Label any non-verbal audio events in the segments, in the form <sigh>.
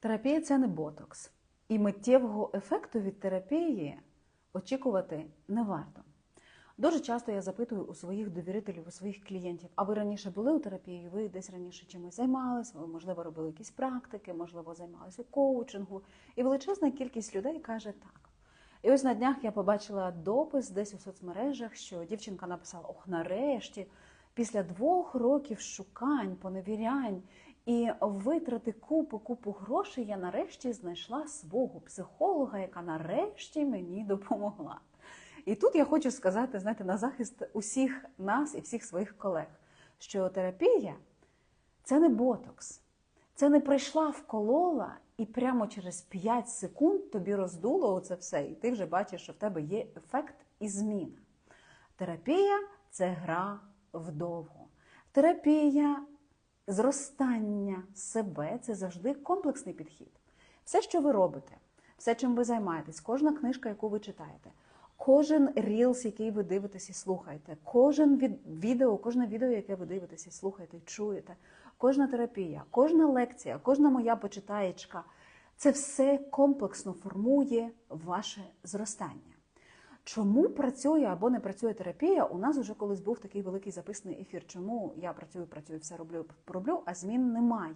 Терапія це не ботокс. І миттєвого ефекту від терапії очікувати не варто. Дуже часто я запитую у своїх довірителів, у своїх клієнтів, а ви раніше були у терапії, ви десь раніше чимось займалися, ви, можливо, робили якісь практики, можливо, займалися коучингу. І величезна кількість людей каже так. І ось на днях я побачила допис десь у соцмережах, що дівчинка написала: Ох, нарешті, після двох років шукань, поневірянь і витрати купу купу грошей, я нарешті знайшла свого психолога, яка нарешті мені допомогла. І тут я хочу сказати, знаєте, на захист усіх нас і всіх своїх колег, що терапія це не ботокс, це не прийшла вколола і прямо через 5 секунд тобі роздуло оце все, і ти вже бачиш, що в тебе є ефект і зміна. Терапія це гра вдовго. Терапія зростання себе це завжди комплексний підхід. Все, що ви робите, все, чим ви займаєтесь, кожна книжка, яку ви читаєте, кожен рілс, який ви дивитесь і слухаєте, кожен від... відео, кожне відео, яке ви дивитесь і слухаєте, і чуєте, кожна терапія, кожна лекція, кожна моя почитаєчка, це все комплексно формує ваше зростання. Чому працює або не працює терапія? У нас вже колись був такий великий записаний ефір. Чому я працюю, працюю, все роблю, роблю, а змін немає.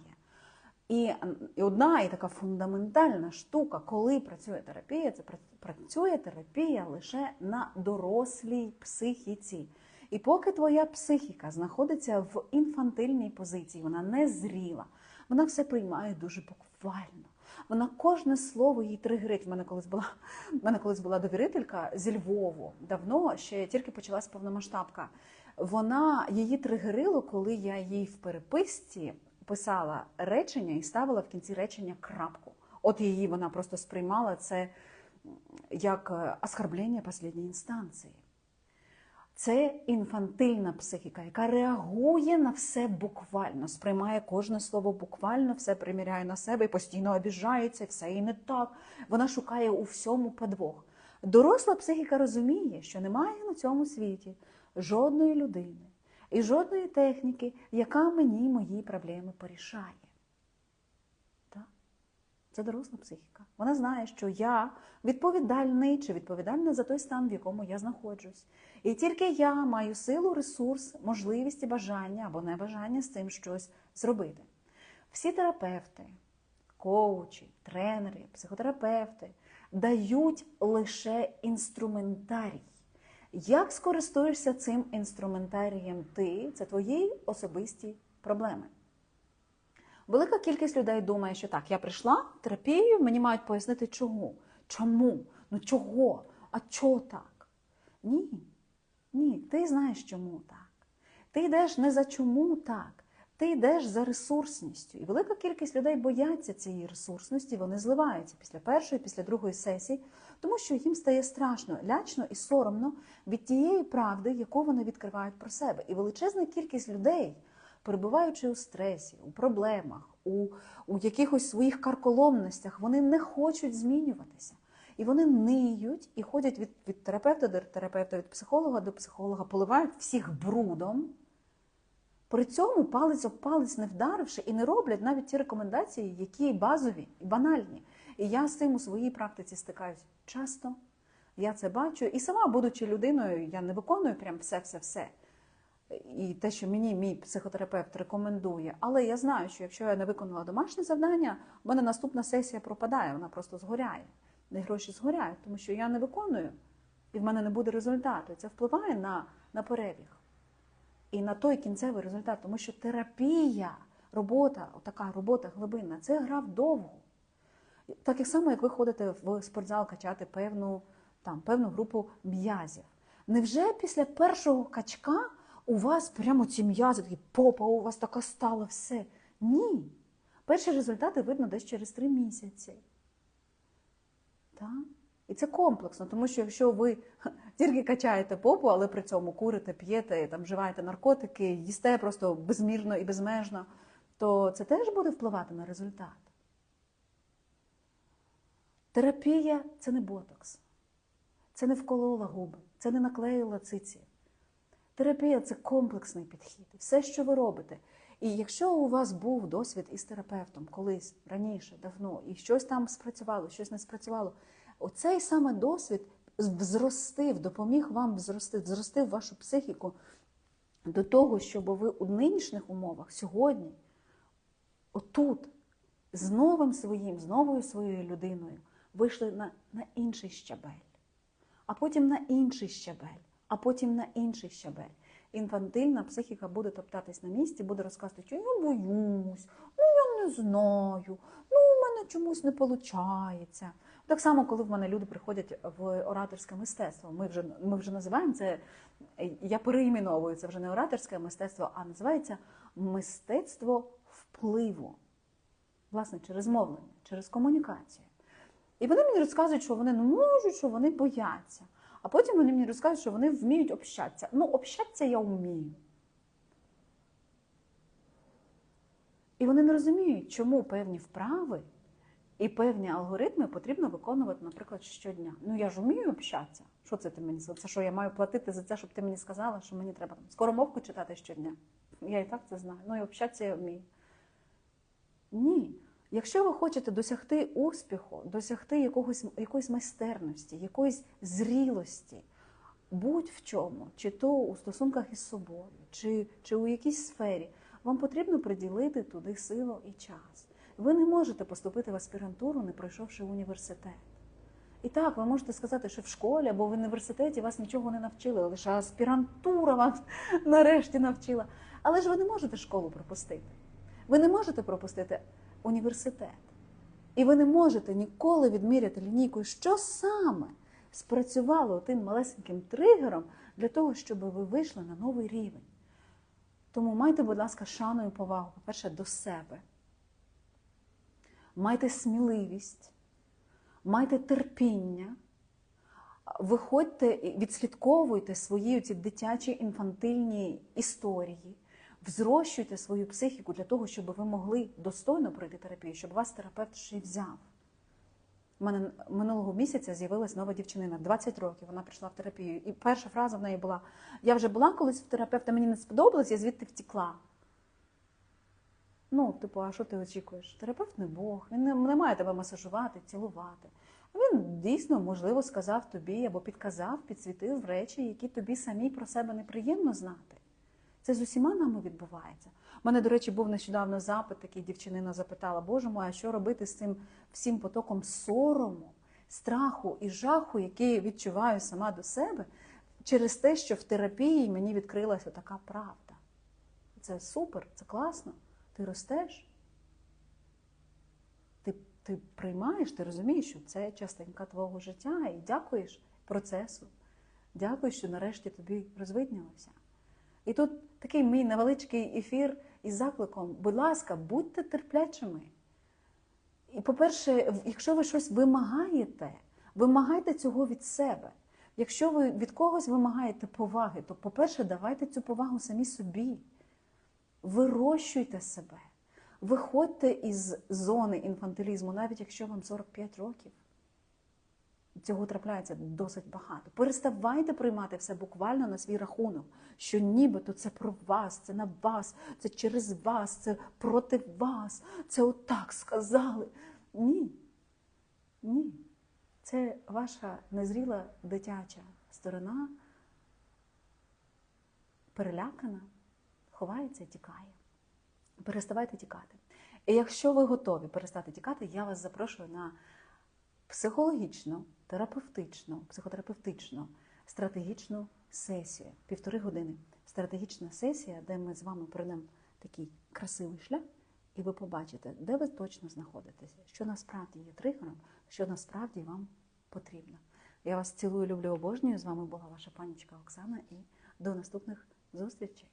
І, і одна і така фундаментальна штука, коли працює терапія, це працює терапія лише на дорослій психіці. І поки твоя психіка знаходиться в інфантильній позиції, вона не зріла, вона все приймає дуже буквально. Вона кожне слово їй тригерить. У мене колись була в мене колись була довірителька зі Львову давно, ще тільки почалась повномасштабка. Вона її тригерило, коли я їй в переписці писала речення і ставила в кінці речення крапку. От її вона просто сприймала це як оскорблення останньої інстанції. Це інфантильна психіка, яка реагує на все буквально, сприймає кожне слово буквально, все приміряє на себе і постійно обіжається, все і не так. Вона шукає у всьому подвох. Доросла психіка розуміє, що немає на цьому світі жодної людини і жодної техніки, яка мені мої проблеми порішає. Це доросла психіка. Вона знає, що я відповідальний чи відповідальна за той стан, в якому я знаходжусь. І тільки я маю силу, ресурс, можливість і бажання або небажання з цим щось зробити. Всі терапевти, коучі, тренери, психотерапевти дають лише інструментарій. Як скористуєшся цим інструментарієм ти, це твої особисті проблеми. Велика кількість людей думає, що так, я прийшла терапію, мені мають пояснити, чому. Чому? Ну чого? А чого так? Ні. Ні, ти знаєш, чому так. Ти йдеш не за чому так. Ти йдеш за ресурсністю. І велика кількість людей бояться цієї ресурсності, вони зливаються після першої, після другої сесії, тому що їм стає страшно, лячно і соромно від тієї правди, яку вони відкривають про себе. І величезна кількість людей перебуваючи у стресі, у проблемах, у, у якихось своїх карколомностях, вони не хочуть змінюватися. І вони ниють і ходять від від терапевта до терапевта, від психолога до психолога, поливають всіх брудом. При цьому палець об палець не вдаривши і не роблять навіть ті рекомендації, які базові і банальні. І я з цим у своїй практиці стикаюсь часто. Я це бачу. І сама, будучи людиною, я не виконую прям все-все-все і те, що мені мій психотерапевт рекомендує. Але я знаю, що якщо я не виконала домашнє завдання, в мене наступна сесія пропадає, вона просто згоряє. Не гроші згоряють, тому що я не виконую, і в мене не буде результату. І це впливає на, на перебіг. І на той кінцевий результат, тому що терапія, робота, така робота глибинна, це гра вдовго. Так як само, як ви ходите в спортзал качати певну там, певну групу м'язів. Невже після першого качка у вас прямо ці м'язи, такі попа, у вас така стала все. Ні. Перші результати видно десь через три місяці. Так? І це комплексно, тому що якщо ви <laughs> тільки качаєте попу, але при цьому курите, п'єте, там, вживаєте наркотики, їсте просто безмірно і безмежно, то це теж буде впливати на результат. Терапія це не ботокс, це не вколола губи, це не наклеїла циці. Терапія це комплексний підхід. Все, що ви робите. І якщо у вас був досвід із терапевтом колись раніше, давно, і щось там спрацювало, щось не спрацювало, оцей саме досвід зростив, допоміг вам зрости, зростив вашу психіку до того, щоб ви у нинішніх умовах сьогодні, отут, з новим своїм, з новою своєю людиною, вийшли на, на інший щабель, а потім на інший щабель, а потім на інший щабель. Інфантильна психіка буде топтатись на місці, буде розказувати, що я боюсь, ну я не знаю, ну у мене чомусь не виходить. Так само, коли в мене люди приходять в ораторське мистецтво, ми вже, ми вже називаємо це, я переіменовую це вже не ораторське мистецтво, а називається мистецтво впливу. Власне, через мовлення, через комунікацію. І вони мені розказують, що вони не можуть, що вони бояться. А потім вони мені розказують, що вони вміють общатися. Ну, общатися я вмію. І вони не розуміють, чому певні вправи і певні алгоритми потрібно виконувати, наприклад, щодня. Ну я ж вмію общатися. Що це ти мені? Це що я маю платити за це, щоб ти мені сказала, що мені треба там скоромовку читати щодня? Я і так це знаю. Ну і общатися я вмію. Ні. Якщо ви хочете досягти успіху, досягти якогось, якоїсь майстерності, якоїсь зрілості, будь в чому, чи то у стосунках із собою, чи, чи у якійсь сфері, вам потрібно приділити туди силу і час. Ви не можете поступити в аспірантуру, не пройшовши університет. І так, ви можете сказати, що в школі або в університеті вас нічого не навчили, лише аспірантура вас <laughs> нарешті навчила. Але ж ви не можете школу пропустити. Ви не можете пропустити університет. І ви не можете ніколи відміряти лінійкою, що саме спрацювало тим малесеньким тригером для того, щоб ви вийшли на новий рівень. Тому майте, будь ласка, шану і повагу, по-перше, до себе. Майте сміливість, майте терпіння, виходьте, відслідковуйте свої ці дитячі інфантильні історії. Взрощуйте свою психіку для того, щоб ви могли достойно пройти терапію, щоб вас терапевт ще й взяв. У мене минулого місяця з'явилась нова дівчинина, 20 років, вона прийшла в терапію. І перша фраза в неї була: Я вже була колись в терапевта, мені не сподобалось, я звідти втікла. Ну, типу, а що ти очікуєш? Терапевт не Бог, він не, не має тебе масажувати, цілувати. Він дійсно, можливо, сказав тобі або підказав, підсвітив речі, які тобі самі про себе неприємно знати. Це з усіма нами відбувається. У мене, до речі, був нещодавно запит, такий дівчинина запитала, Боже мой, а що робити з цим всім потоком сорому, страху і жаху, який я відчуваю сама до себе, через те, що в терапії мені відкрилася така правда. Це супер, це класно. Ти ростеш, ти, ти приймаєш, ти розумієш, що це частинка твого життя, і дякуєш процесу. Дякую, що нарешті тобі розвиднілося. І тут такий мій невеличкий ефір із закликом, будь ласка, будьте терплячими. І, по-перше, якщо ви щось вимагаєте, вимагайте цього від себе. Якщо ви від когось вимагаєте поваги, то, по-перше, давайте цю повагу самі собі. Вирощуйте себе, виходьте із зони інфантилізму, навіть якщо вам 45 років. Цього трапляється досить багато. Переставайте приймати все буквально на свій рахунок, що нібито це про вас, це на вас, це через вас, це проти вас, це отак сказали. Ні. Ні. Це ваша незріла дитяча сторона, перелякана, ховається і тікає. Переставайте тікати. І якщо ви готові перестати тікати, я вас запрошую на психологічну, терапевтичну, психотерапевтичну, стратегічну сесію. Півтори години. Стратегічна сесія, де ми з вами пройдемо такий красивий шлях, і ви побачите, де ви точно знаходитеся, що насправді є тригером, що насправді вам потрібно. Я вас цілую, люблю, обожнюю. З вами була ваша панічка Оксана і до наступних зустрічей.